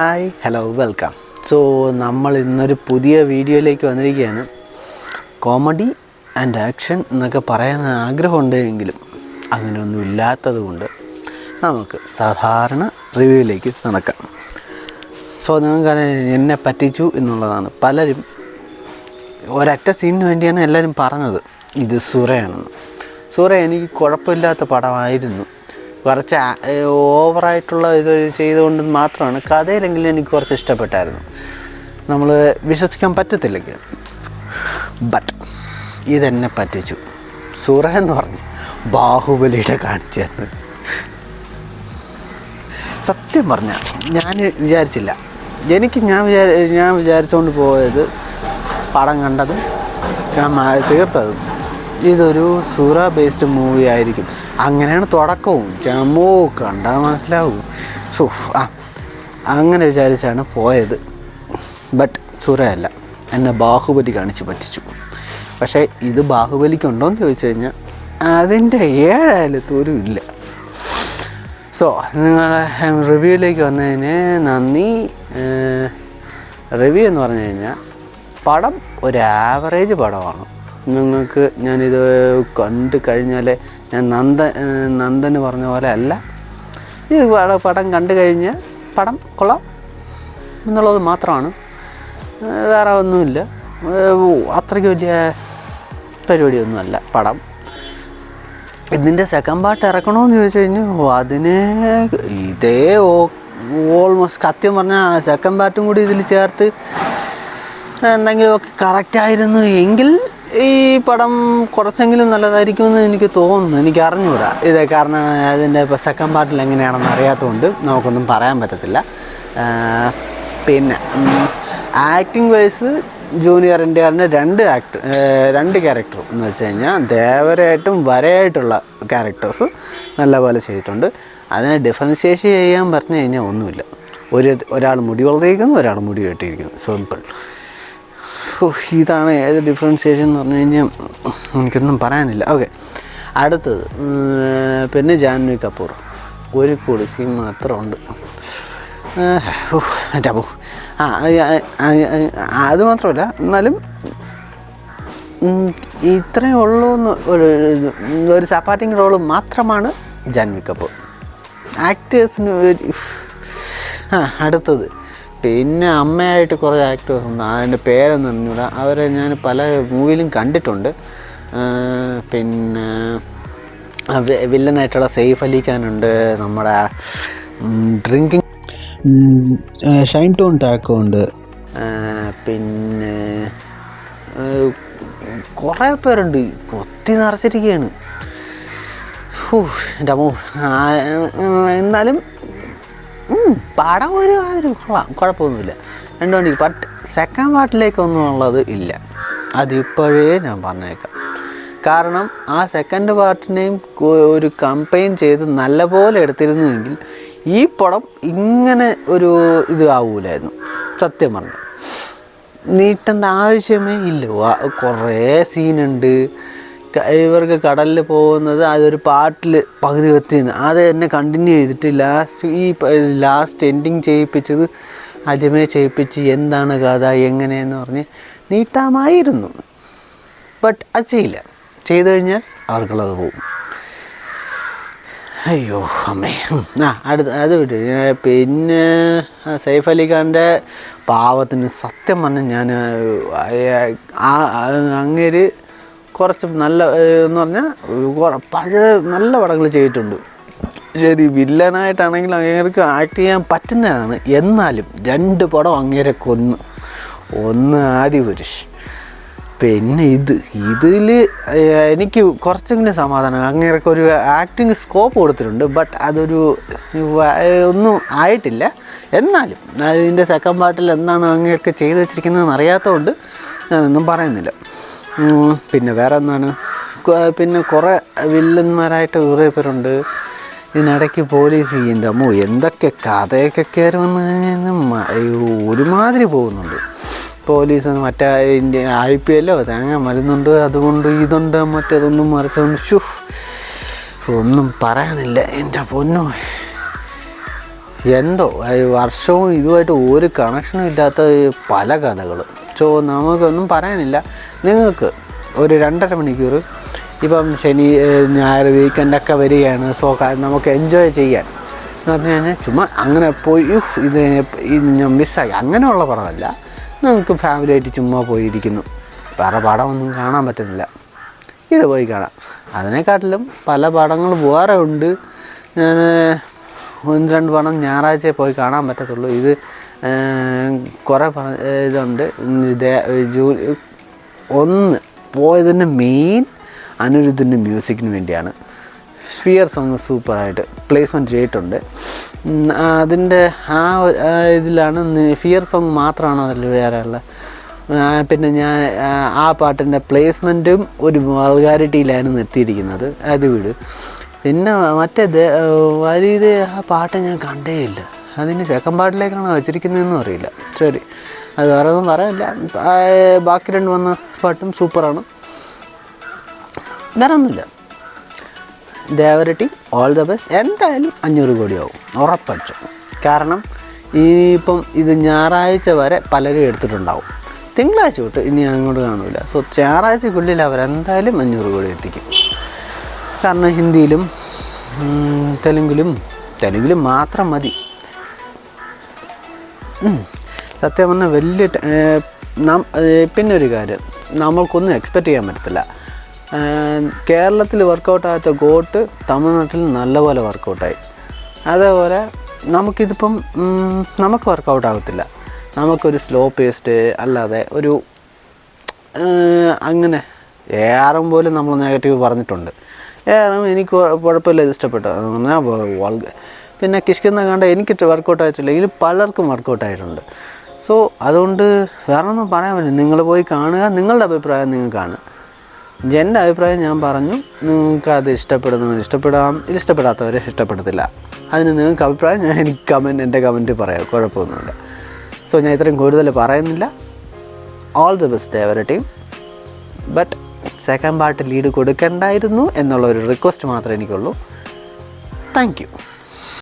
Hi hello welcome so നമ്മൾ ഇന്നൊരു പുതിയ വീഡിയോയിലേക്ക് വന്നിരിക്കുകയാണ്. കോമഡി ആൻഡ് ആക്ഷൻ എന്നൊക്കെ പറയാൻ ആഗ്രഹമുണ്ട് എങ്കിലും അങ്ങനെയൊന്നും ഇല്ലാത്തത് കൊണ്ട് നമുക്ക് സാധാരണ റിവ്യൂയിലേക്ക് നടക്കാം. സോ നിങ്ങൾക്ക് എന്നെ പറ്റിച്ചു എന്നുള്ളതാണ് പലരും ഒരൊറ്റ സീനിന് വേണ്ടിയാണ് എല്ലാവരും പറഞ്ഞത്. ഇത് സുറയാണെന്ന്. സുറ എനിക്ക് കുഴപ്പമില്ലാത്ത പടമായിരുന്നു. കുറച്ച് ഓവറായിട്ടുള്ള ഇത് ചെയ്തുകൊണ്ട് മാത്രമാണ് കഥയിലെങ്കിലും എനിക്ക് കുറച്ച് ഇഷ്ടപ്പെട്ടായിരുന്നു. നമ്മൾ വിശ്വസിക്കാൻ പറ്റത്തില്ലെങ്കിൽ. ബട്ട് ഇതെന്നെ പറ്റിച്ചു. സുറ എന്ന് പറഞ്ഞ്. ബാഹുബലിയുടെ കാണിച്ചു സത്യം പറഞ്ഞ ഞാൻ വിചാരിച്ചില്ല. എനിക്ക് ഞാൻ വിചാരി ഞാൻ വിചാരിച്ചുകൊണ്ട് പോയത് പടം കണ്ടതും ഞാൻ തീർത്തതും. ഇതൊരു സൂറ ബേസ്ഡ് മൂവി ആയിരിക്കും. അങ്ങനെയാണ് തുടക്കവും. ചമോ കണ്ടാൽ മനസ്സിലാവും. സോ ആ അങ്ങനെ വിചാരിച്ചാണ് പോയത്. ബട്ട് സൂറയല്ല. എന്നെ ബാഹുബലി കാണിച്ച് പറ്റിച്ചു. പക്ഷേ ഇത് ബാഹുബലിക്കുണ്ടോ എന്ന് ചോദിച്ചു കഴിഞ്ഞാൽ അതിന്റെ ഏഴായാലും തോരും ഇല്ല. സോ നിങ്ങളെ റിവ്യൂയിലേക്ക് വന്നതിന് നന്ദി. റിവ്യൂ എന്ന് പറഞ്ഞു കഴിഞ്ഞാൽ പടം ഒരു ആവറേജ് പടമാണ്. നിങ്ങൾക്ക് ഞാനിത് കണ്ടു കഴിഞ്ഞാൽ ഞാൻ നന്ദ നന്ദന് പറഞ്ഞ പോലെ അല്ല. ഇത് പടം കണ്ടു കഴിഞ്ഞ് പടം കൊള്ളാം എന്നുള്ളത് മാത്രമാണ്. വേറെ ഒന്നുമില്ല. അത്രയ്ക്ക് വലിയ പരിപാടിയൊന്നുമല്ല പടം. ഇതിന്റെ സെക്കൻഡ് പാർട്ട് ഇറക്കണമെന്ന് ചോദിച്ചു കഴിഞ്ഞാൽ അതിനെ ഇതേ ഓൾമോസ്റ്റ് സത്യം പറഞ്ഞാൽ സെക്കൻഡ് പാർട്ടും കൂടി ഇതിൽ ചേർത്ത് എന്തെങ്കിലുമൊക്കെ കറക്റ്റായിരുന്നു എങ്കിൽ ഈ പടം കുറച്ചെങ്കിലും നല്ലതായിരിക്കുമെന്ന് എനിക്ക് തോന്നുന്നു. എനിക്ക് അറിഞ്ഞുകൂടാ ഇത് കാരണം അതിന്റെ ഇപ്പോൾ സെക്കൻഡ് പാർട്ടിൽ എങ്ങനെയാണെന്ന് അറിയാത്തതുകൊണ്ട് നമുക്കൊന്നും പറയാൻ പറ്റത്തില്ല. പിന്നെ ആക്ടിങ് വൈസ് ജൂനിയർ എൻഡിആറിന്റെ രണ്ട് ആക്ട് രണ്ട് ക്യാരക്ടറും എന്ന് വെച്ച് കഴിഞ്ഞാൽ ദേവരായിട്ടും വരയായിട്ടുള്ള ക്യാരക്ടേഴ്സ് നല്ലപോലെ ചെയ്തിട്ടുണ്ട്. അതിനെ ഡിഫറൻഷിയേഷൻ ചെയ്യാൻ പറഞ്ഞു കഴിഞ്ഞാൽ ഒന്നുമില്ല. ഒരു ഒരാൾ മുടി വളർത്തിയിരിക്കുന്നു ഒരാൾ മുടി കെട്ടിയിരിക്കുന്നു സിമ്പിൾ ഇതാണ് ഏത് ഡിഫറൻസിയേഷൻ എന്ന് പറഞ്ഞു കഴിഞ്ഞാൽ എനിക്കൊന്നും പറയാനില്ല. ഓക്കെ അടുത്തത് പിന്നെ ജാൻവി കപൂർ. ഒരു കൂടി സീൻ മാത്രമുണ്ട്. ചപ്പു ആ അത് മാത്രമല്ല എന്നാലും ഇത്രയേ ഉള്ളൂ എന്ന് ഒരു ഒരു സപ്പാർട്ടിങ് റോൾ മാത്രമാണ് ജാൻവി കപൂർ. ആക്ടേഴ്സിന് ആ അടുത്തത്. പിന്നെ അമ്മയായിട്ട് കുറേ ആക്ടേഴ്സ് ഉണ്ട്. അതിന്റെ പേരൊന്നും അറിഞ്ഞൂടാ. അവരെ ഞാൻ പല മൂവിയിലും കണ്ടിട്ടുണ്ട്. പിന്നെ വില്ലനായിട്ടുള്ള സെയ്ഫ് അലി ഖാനുണ്ട് നമ്മുടെ ഡ്രിങ്കിങ് ഷൈൻ ടോൺ ടാക്കോ ഉണ്ട്. പിന്നെ കുറേ പേരുണ്ട്. കൊത്തി നിറച്ചിരിക്കുകയാണ് എന്റെ അമ്മ. ആ, ഉം, എന്നാലും പടം ഒരു മാതിരി കൊള്ളാം. കുഴപ്പമൊന്നുമില്ല. രണ്ടു വണ്ടി ബട്ട് സെക്കൻഡ് പാർട്ടിലേക്കൊന്നും ഉള്ളത് ഇല്ല. അതിപ്പോഴേ ഞാൻ പറഞ്ഞേക്കാം. കാരണം ആ സെക്കൻഡ് പാർട്ടിനെയും ഒരു കമ്പൈൻ ചെയ്ത് നല്ലപോലെ എടുത്തിരുന്നുവെങ്കിൽ ഈ പടം ഇങ്ങനെ ഒരു ഇത് ആവൂലായിരുന്നു. സത്യം പറഞ്ഞു. നീട്ടേണ്ട ആവശ്യമേ ഇല്ല. കുറേ സീനുണ്ട് ഇവർക്ക് കടലിൽ പോകുന്നത് അതൊരു പാട്ടിൽ പകുതി എത്തിയെന്ന് അത് തന്നെ കണ്ടിന്യൂ ചെയ്തിട്ട് ലാസ്റ്റ് ഈ ലാസ്റ്റ് എൻഡിങ് ചെയ്യിപ്പിച്ചത് ആദ്യമേ ചെയ്യിപ്പിച്ച് എന്താണ് കഥ എങ്ങനെയെന്ന് പറഞ്ഞ് നീട്ടാമായിരുന്നു. ബട്ട് അത് ചെയ്യില്ല. ചെയ്തു കഴിഞ്ഞാൽ അവർക്കുള്ളത് പോകും അയ്യോ അമ്മേ. ആ അടുത്ത അത് വിട്ട് പിന്നെ സൈഫ് അലി ഖാന്റെ പാവത്തിന് സത്യം പറഞ്ഞാൽ ഞാൻ ആ, അങ്ങേര് കുറച്ച് നല്ല എന്ന് പറഞ്ഞാൽ പഴയ നല്ല പടങ്ങൾ ചെയ്തിട്ടുണ്ട്. ശരി വില്ലനായിട്ടാണെങ്കിൽ അങ്ങേർക്ക് ആക്ട് ചെയ്യാൻ പറ്റുന്നതാണ്. എന്നാലും രണ്ട് പടം അങ്ങേരെ കൊന്നു ഒന്ന് ആദിപുരുഷ് പിന്നെ ഇത്. ഇതിൽ എനിക്ക് കുറച്ചെങ്കിലും സമാധാനം. അങ്ങനെയൊക്കെ ഒരു ആക്ടിങ് സ്കോപ്പ് കൊടുത്തിട്ടുണ്ട് ബട്ട് അതൊരു ഒന്നും ആയിട്ടില്ല. എന്നാലും അതിന്റെ സെക്കൻഡ് പാർട്ടിൽ എന്താണ് അങ്ങനെയൊക്കെ ചെയ്തു വെച്ചിരിക്കുന്നതെന്ന് അറിയാത്തതുകൊണ്ട് ഞാനൊന്നും പറയുന്നില്ല. പിന്നെ വേറെ എന്താണ് പിന്നെ കുറേ വില്ലന്മാരായിട്ട് കുറേ പേരുണ്ട്. ഇതിനിടയ്ക്ക് പോലീസ് എന്റെ അമ്മ എന്തൊക്കെ കഥയൊക്കെ കയറി വന്നു കഴിഞ്ഞാൽ ഒരുമാതിരി പോകുന്നുണ്ട്. പോലീസ് മറ്റേ ഇന്ത്യ ഐ പി എല്ലോ തേങ്ങ മരുന്നുണ്ട് അതുകൊണ്ട് ഇതുണ്ട് മറ്റേതൊന്നും മറിച്ചുകൊണ്ട് ഷു ഒന്നും പറയാനില്ല. എന്റെ പൊന്നു. എന്തോ വർഷവും ഇതുമായിട്ട് ഒരു കണക്ഷനും ഇല്ലാത്ത പല കഥകളും. സോ നമുക്കൊന്നും പറയാനില്ല. നിങ്ങൾക്ക് ഒരു രണ്ടര മണിക്കൂർ ഇപ്പം ശനി ഞായർ വീക്കെൻഡൊക്കെ വരികയാണ്. സോ നമുക്ക് എൻജോയ് ചെയ്യാൻ. എന്ന് പറഞ്ഞു കഴിഞ്ഞാൽ ചുമ്മാ അങ്ങനെ പോയി ഇത് ഞാൻ മിസ്സായി അങ്ങനെയുള്ള പടമല്ല. നിങ്ങൾക്ക് ഫാമിലിയായിട്ട് ചുമ്മാ പോയിരിക്കുന്നു. വേറെ പടമൊന്നും കാണാൻ പറ്റുന്നില്ല. ഇത് പോയി കാണാം. അതിനെക്കാട്ടിലും പല പടങ്ങൾ വേറെ ഉണ്ട്. ഞാൻ ഒന്ന് രണ്ട് പടം ഞായറാഴ്ച പോയി കാണാൻ പറ്റത്തുള്ളൂ. ഇത് കുറേ പറഞ്ഞ ഇതുണ്ട്. ജൂലി ഒന്ന് പോയതിന്റെ മെയിൻ അനിരുദ്ധിന്റെ മ്യൂസിക്കിന് വേണ്ടിയാണ്. സ്ഫിയർ സോങ് സൂപ്പറായിട്ട് പ്ലേസ്മെന്റ് ചെയ്തിട്ടുണ്ട് അതിന്റെ ആ ഇതിലാണ് ഫിയർ സോങ് മാത്രമാണ് അതിൽ വേറെ ഉള്ളത് പിന്നെ ഞാൻ ആ പാട്ടിന്റെ പ്ലേസ്മെന്റും ഒരു വൾഗാരിറ്റിയിലാണ് നിർത്തിയിരിക്കുന്നത് അത് വിട്. പിന്നെ മറ്റേ വലിയ ആ പാട്ട് ഞാൻ കണ്ടേയില്ല അതിന് സെക്കൻഡ് പാട്ടിലേക്കാണ് വെച്ചിരിക്കുന്നതെന്നും അറിയില്ല. ശരി. അത് വേറെ ഒന്നും പറയാനില്ല. ബാക്കി രണ്ട് വന്ന പാട്ടും സൂപ്പറാണ്. വേറെ ഒന്നുമില്ല. ദേവരട്ടി ഓൾ ദ ബെസ്റ്റ് എന്തായാലും അഞ്ഞൂറ് കോടിയാവും. ഉറപ്പച്ചു കാരണം ഇനിയിപ്പം ഇത് ഞായറാഴ്ച വരെ പലരും എടുത്തിട്ടുണ്ടാവും. തിങ്കളാഴ്ച തൊട്ട് ഇനി അങ്ങോട്ട് കാണില്ല സോ ഞായറാഴ്ചക്കുള്ളിൽ അവരെന്തായാലും അഞ്ഞൂറ് കോടി എത്തിക്കും. കാരണം ഹിന്ദിയിലും തെലുങ്കിലും തെലുങ്കിലും മാത്രം മതി. സത്യം പറഞ്ഞാൽ വലിയ നം പിന്നെ ഒരു കാര്യം. നമ്മൾക്കൊന്നും എക്സ്പെക്റ്റ് ചെയ്യാൻ പറ്റത്തില്ല. കേരളത്തിൽ വർക്കൗട്ടാകാത്ത ഗോട്ട് തമിഴ്നാട്ടിൽ നല്ലപോലെ വർക്കൗട്ടായി അതേപോലെ നമുക്കിതിപ്പം നമുക്ക് വർക്കൗട്ട് ആകത്തില്ല നമുക്കൊരു സ്ലോ പേസ്റ്റ് അല്ലാതെ ഒരു അങ്ങനെ ഏറും പോലും നമ്മൾ നെഗറ്റീവ് പറഞ്ഞിട്ടുണ്ട്. ഏറും എനിക്ക് കുഴപ്പമില്ല ഇത് ഇഷ്ടപ്പെട്ടു. അങ്ങനെ പിന്നെ കിഷ്കിന്ന കണ്ട എനിക്ക് വർക്കൗട്ട് ആയിട്ടില്ലെങ്കിൽ പലർക്കും വർക്കൗട്ട് ആയിട്ടുണ്ട്. സോ അതുകൊണ്ട് വേറെ ഒന്നും പറയാൻ പറ്റില്ല. നിങ്ങൾ പോയി കാണുക. നിങ്ങളുടെ അഭിപ്രായം നിങ്ങൾക്കാണ് എന്റെ അഭിപ്രായം ഞാൻ പറഞ്ഞു. നിങ്ങൾക്ക് അത് ഇഷ്ടപ്പെടുന്നവർ ഇഷ്ടപ്പെടാം. ഇഷ്ടപ്പെടാത്തവരെ ഇഷ്ടപ്പെടത്തില്ല. അതിന് നിങ്ങൾക്ക് അഭിപ്രായം ഞാൻ എനിക്ക് കമന്റ് എന്റെ കമന്റ് പറയാം. കുഴപ്പമൊന്നുമില്ല. സോ ഞാൻ ഇത്രയും കൂടുതൽ പറയുന്നില്ല. All the best Devara team but second part lead കൊടുക്കണ്ടായിരുന്നു എന്നുള്ള ഒരു റിക്വസ്റ്റ് മാത്രമേ എനിക്കുള്ളൂ. Thank you